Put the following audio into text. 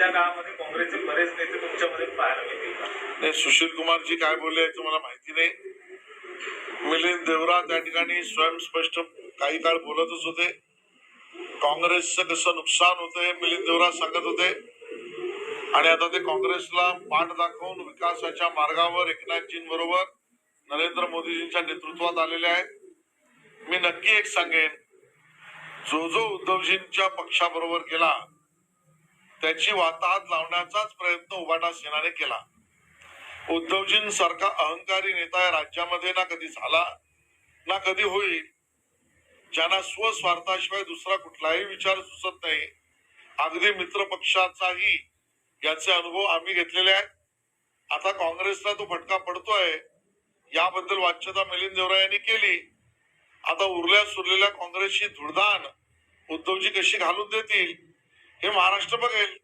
येत्या काळामध्ये काँग्रेसचे बरेच नेते तुमच्यामध्ये पाहायला मिळतील नाही सुशील कुमारजी काय बोलले याचं मला माहिती नाही. मिलिंद देवरा त्या ठिकाणी स्वयंस्पष्ट काही काळ बोलतच होते. काँग्रेसचं कसं नुकसान होतं हे मिलिंद देवरा सांगत होते. आणि आता ते काँग्रेसला पाठ दाखवून विकासाच्या मार्गावर एकनाथजींबरोबर नरेंद्र मोदीजींच्या नेतृत्वात आलेले आहेत. मी नक्की एक सांगेन जो जो उद्धवजींच्या पक्षाबरोबर गेला त्याची वाताहत लावण्याचाच प्रयत्न उभाटा सेनाने केला. उद्धवजींसारखा अहंकारी नेता या राज्यामध्ये ना कधी झाला ना कधी होईल ज्यांना स्वस्वार्थाशिवाय दुसरा कुठलाही विचार सुचत नाही अगदी मित्र पक्षाचाही याचे अनुभव आम्ही घेतलेले आहेत. आता काँग्रेसला तो फटका पडतोय याबद्दल वाच्यता मिलिंद देवरा यांनी केली. आता उरल्या सुरलेल्या काँग्रेसची धुळदाण उद्धवजी कशी घालून देतील? हे महाराष्ट्र बघेल.